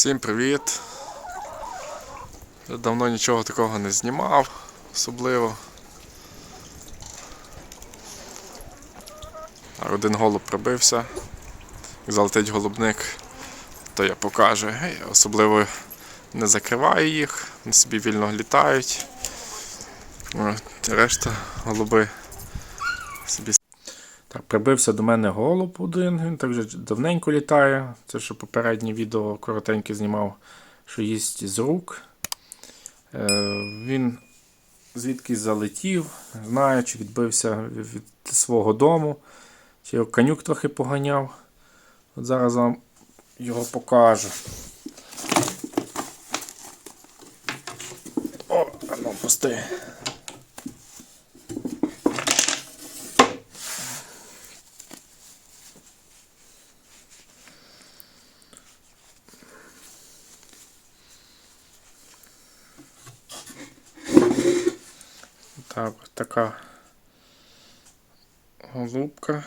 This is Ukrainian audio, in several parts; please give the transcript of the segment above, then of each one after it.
Всім привіт! Давно нічого такого не знімав, особливо. Один голуб прибився. Як залетить голубник, то я покажу. Гей, Особливо не закриваю їх, вони собі вільно літають. Решта голуби собі. Так, прибився до мене голуб один, він так вже давненько літає. Це що попереднє відео коротеньке знімав, що їсть з рук. Е, він звідки залетів, знаю, чи відбився від свого дому, чи його конюк трохи поганяв. От зараз вам його покажу. О, ну пусти. Так, ось така голубка.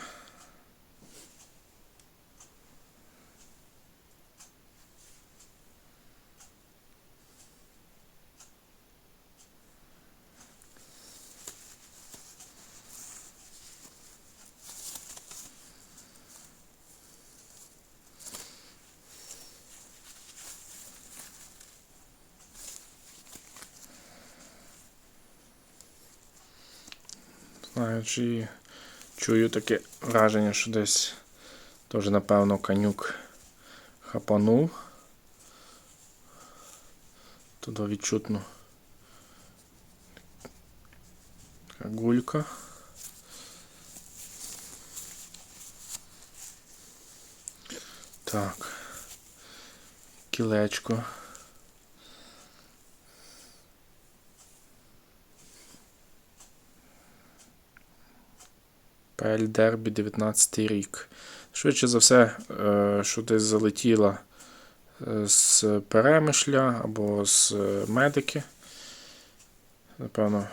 Чи чую таке враження, що десь теж, напевно, конюк хапанув. Туди відчутно така гулька. Так. Кілечко. ПЛ Дербі 19 рік. Швидше за все, е, що десь залетіла е, з перемишля або з е, медики. Напевно,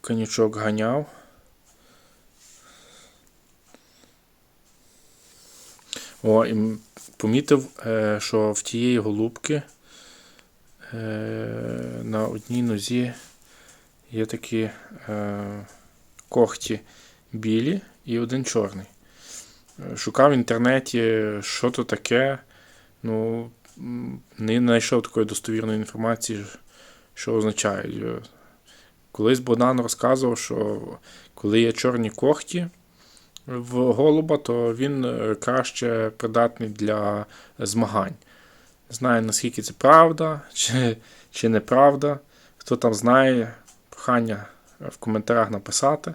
конячок ганяв. О, і помітив, що в тієї голубки на одній нозі є такі. Когті білі і один чорний. Е, Шукав в інтернеті, що то таке. Ну, не знайшов такої достовірної інформації, що означає. Е, Колись Богдан розказував, що коли є чорні когті в голуба, то він е, краще придатний для змагань. Не знаю, наскільки це правда чи, чи неправда. Хто там знає, прохання в коментарях написати,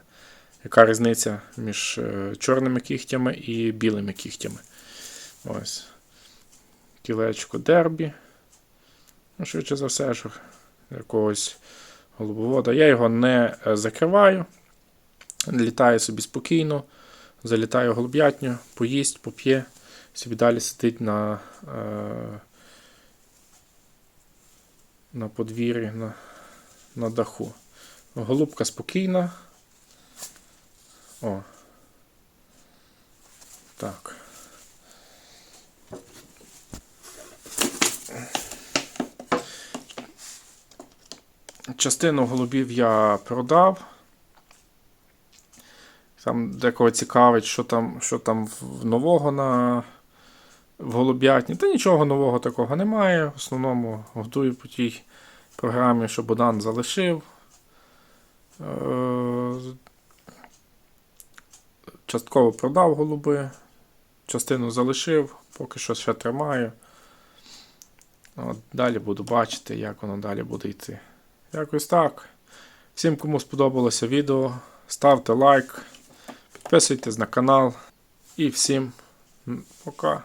яка різниця між е, чорними кігтями і білими кігтями. Ось. Кілечко дербі. Ну, швидше за все, що якогось голубовода. Я його не е, закриваю. Літає собі спокійно, залітає в голуб'ятню, поїсть, поп'є, собі далі сидить на, е, на подвір'ї, на, на даху. Голубка спокійна. О. Так. Частину голубів я продав. Там декого цікавить, що там, що там в- нового на в голуб'ятні. Та нічого нового такого немає. В основному годую по тій програмі, що Богдан залишив. Е, Частково продав голуби, частину залишив, поки що ще тримаю. От, далі буду бачити, як воно далі буде йти. Якось так. Всім, кому сподобалося відео, ставте лайк, підписуйтесь на канал і всім пока.